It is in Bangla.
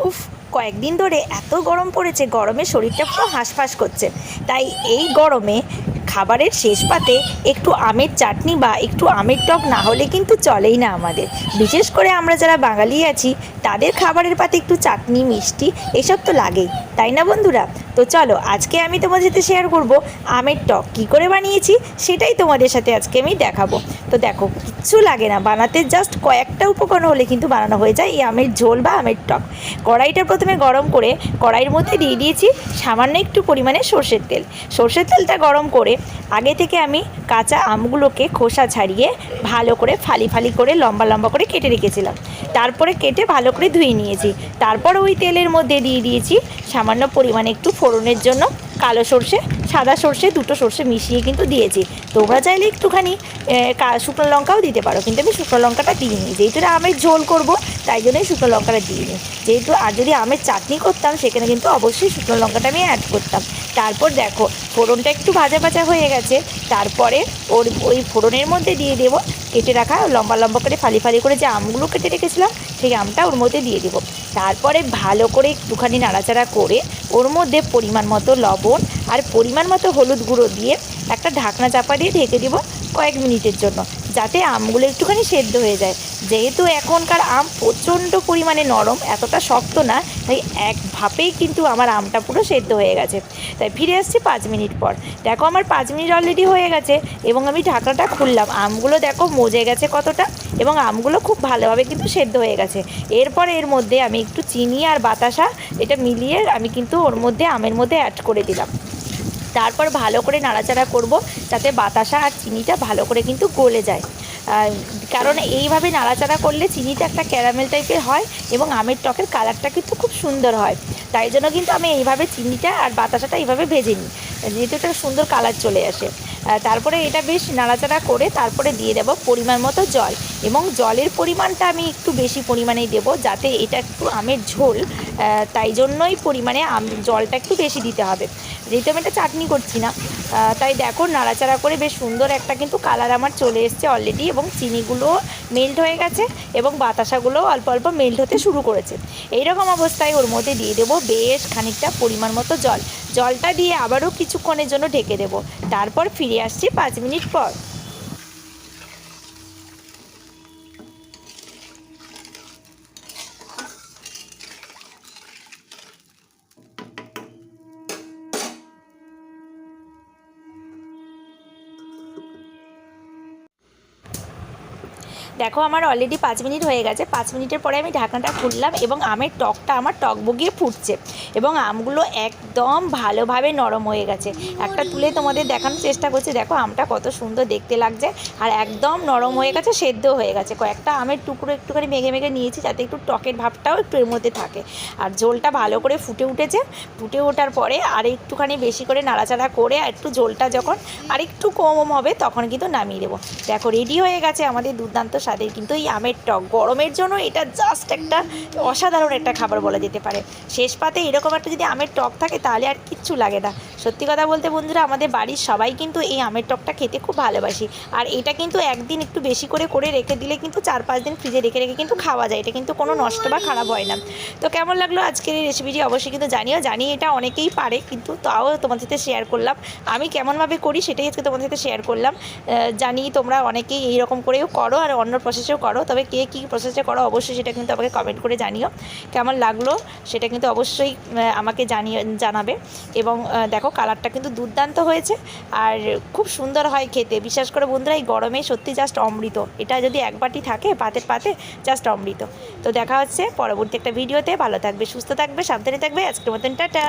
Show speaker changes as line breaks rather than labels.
উফ কয়েকদিন ধরে এত গরম পড়েছে গরমে শরীরটা পুরো হাঁসফাঁস করছে। তাই এই গরমে খাবারের শেষ পাতে একটু আমের চাটনি বা একটু আমের টক না হলে কিন্তু চলেই না আমাদের। বিশেষ করে আমরা যারা বাঙালি আছি, তাদের খাবারের পাতে একটু চাটনি, মিষ্টি এসব তো লাগেই, তাই না বন্ধুরা? তো চলো, আজকে আমি তোমাদের সাথে শেয়ার করব আমের টক কী করে বানিয়েছি, সেটাই তোমাদের সাথে আজকে আমি দেখাবো। তো দেখো, কিচ্ছু লাগে না, বানাতে জাস্ট কয়েকটা উপকরণ হলে কিন্তু বানানো হয়ে যায় এই আমের ঝোল বা আমের টক। কড়াইটা প্রথমে গরম করে কড়াইয়ের মধ্যে দিয়ে দিয়েছি সামান্য একটু পরিমাণে সর্ষের তেল। সর্ষের তেলটা গরম করে আগে থেকে আমি কাঁচা আমগুলোকে খোসা ছাড়িয়ে ভালো করে ফালি ফালি করে, লম্বা লম্বা করে কেটে রেখেছিলাম। তারপরে কেটে ভালো করে ধুয়ে নিয়েছি। তারপর ওই তেলের মধ্যে দিয়ে দিয়েছি সামান্য পরিমাণে একটু ফোড়নের জন্য। কালো সর্ষে, সাদা সর্ষে, দুটো সর্ষে মিশিয়ে কিন্তু দিয়েছি। তোমরা চাইলে একটুখানি শুকনো লঙ্কাও দিতে পারো, কিন্তু আমি শুকনো লঙ্কাটা দিইনি। যেহেতু এটা আমের ঝোল করব তাই জন্যই শুকনো লঙ্কাটা দিইনি। যেহেতু আর যদি আমের চাটনি করতাম, সেখানে কিন্তু অবশ্যই শুকনো লঙ্কাটা আমি অ্যাড করতাম। তারপর দেখো, ফোড়নটা একটু ভাজা ভাজা হয়ে গেছে। তারপরে ওর ওই ফোড়নের মধ্যে দিয়ে দেবো কেটে রাখা লম্বা লম্বা করে ফালি ফালি করে যে আমগুলো কেটে রেখেছিলাম, সেই আমটা ওর মধ্যে দিয়ে দেবো। তারপরে ভালো করে একটুখানি নাড়াচাড়া করে ওর মধ্যে পরিমাণ মতো লবণ আর পরিমাণ মতো হলুদ গুঁড়ো দিয়ে একটা ঢাকনা চাপা দিয়ে ঢেকে দেবো কয়েক মিনিটের জন্য। যাতে আমগুলো একটুখানি সেদ্ধ হয়ে যায়। যেহেতু এখনকার আম প্রচণ্ড পরিমাণে নরম, এতটা শক্ত না, তাই এক ভাপেই কিন্তু আমার আমটা পুরো সেদ্ধ হয়ে গেছে। তাই ফিরে আসছি পাঁচ মিনিট পর। দেখো আমার পাঁচ মিনিট অলরেডি হয়ে গেছে এবং আমি ঢাকনাটা খুললাম। আমগুলো দেখো মজে গেছে কতটা এবং আমগুলো খুব ভালোভাবে কিন্তু সেদ্ধ হয়ে গেছে। এরপর এর মধ্যে আমি একটু চিনি আর বাতাসা এটা মিলিয়ে আমি কিন্তু ওর মধ্যে আমের মধ্যে অ্যাড করে দিলাম। তারপর ভালো করে নাড়াচাড়া করব যাতে বাতাসা আর চিনিটা ভালো করে কিন্তু গলে যায়। কারণ এইভাবে নাড়াচাড়া করলে চিনিটা একটা ক্যারামেল টাইপের হয় এবং আমের টকের কালারটা কিন্তু খুব সুন্দর হয়। তাই জন্য কিন্তু আমি এইভাবে চিনিটা আর বাতাসাটা এইভাবে ভেজে নিই। যেহেতু একটা সুন্দর কালার চলে আসে। তারপরে এটা বেশ নাড়াচাড়া করে তারপরে দিয়ে দেবো পরিমাণ মতো জল। এবং জলের পরিমাণটা আমি একটু বেশি পরিমাণেই দেবো যাতে এটা একটু আমের ঝোল তাই জন্যই পরিমাণে আম, জলটা একটু বেশি দিতে হবে। যেহেতু আমি এটা চাটনি করছি না তাই দেখো নাড়াচাড়া করে বেশ সুন্দর একটা কিন্তু কালার আমার চলে এসছে অলরেডি এবং চিনিগুলো মেল্ট হয়ে গেছে এবং বাতাসাগুলো অল্প অল্প মেল্ট হতে শুরু করেছে। এইরকম অবস্থায় ওর মধ্যে দিয়ে দেবো বেশ খানিকটা পরিমাণ মতো জল। জলটা দিয়ে আবারও কিছুক্ষণের জন্য ঢেকে দেবো। তারপর ফিরে আসছি পাঁচ মিনিট পর। দেখো আমার অলরেডি পাঁচ মিনিট হয়ে গেছে। পাঁচ মিনিটের পরে আমি ঢাকনাটা খুললাম এবং আমের টকটা আমার টক বগিয়ে ফুটছে এবং আমগুলো একদম ভালোভাবে নরম হয়ে গেছে। একটা তুলে তোমাদের দেখানোর চেষ্টা করছি। দেখো আমটা কত সুন্দর দেখতে লাগছে আর একদম নরম হয়ে গেছে, সেদ্ধ হয়ে গেছে। কয়েকটা আমের টুকরো একটুখানি মেঘে মেঘে নিয়েছি যাতে একটু টকের ভাবটাও একটু এর মধ্যে থাকে। আর ঝোলটা ভালো করে ফুটে উঠেছে। ফুটে ওঠার পরে আর একটুখানি বেশি করে নাড়াচাড়া করে আর একটু ঝোলটা যখন আর একটু কম হবে তখন কিন্তু নামিয়ে দেবো। দেখো রেডি হয়ে গেছে আমাদের দুর্দান্ত স্বাদের, কিন্তু এই আমের টক গরমের জন্য এটা জাস্ট একটা অসাধারণ একটা খাবার বলা যেতে পারে। শেষ পাতে এরকম একটা যদি আমের টক থাকে, তাহলে আর কিচ্ছু লাগে না। সত্যি কথা বলতে বন্ধুরা, আমাদের বাড়ির সবাই কিন্তু এই আমের টকটা খেতে খুব ভালোবাসি। আর এটা কিন্তু একদিন একটু বেশি করে করে রেখে দিলে কিন্তু চার পাঁচ দিন ফ্রিজে রেখে রেখে কিন্তু খাওয়া যায়। এটা কিন্তু কোনো নষ্ট বা খারাপ হয় না। তো কেমন লাগল আজকের এই রেসিপিটি অবশ্যই কিন্তু জানিও। জানি এটা অনেকেই পারে, কিন্তু তাও তোমাদের সাথে শেয়ার করলাম। আমি কেমনভাবে করি, সেটাই আজকে তোমাদের সাথে শেয়ার করলাম। জানি তোমরা অনেকেই এইরকম করেও করো, আর অন্য প্রসেসেও করো, তবে কে কী প্রসেসে করো অবশ্যই সেটা কিন্তু আমাকে কমেন্ট করে জানিও। কেমন লাগল সেটা কিন্তু অবশ্যই আমাকে জানিয়ে জানাবে। এবং দেখো কালারটা কিন্তু দুর্দান্ত হয়েছে আর খুব সুন্দর হয় খেতে। বিশেষ করে বন্ধুরা, এই গরমে সত্যি জাস্ট অমৃত। এটা যদি এক বাটি থাকে পাতের পাতে জাস্ট অমৃত। তো দেখা হচ্ছে পরবর্তী একটা ভিডিওতে ভালো থাকবে, সুস্থ থাকবে, সাবধানে থাকবে। আজকের মতন টাটা।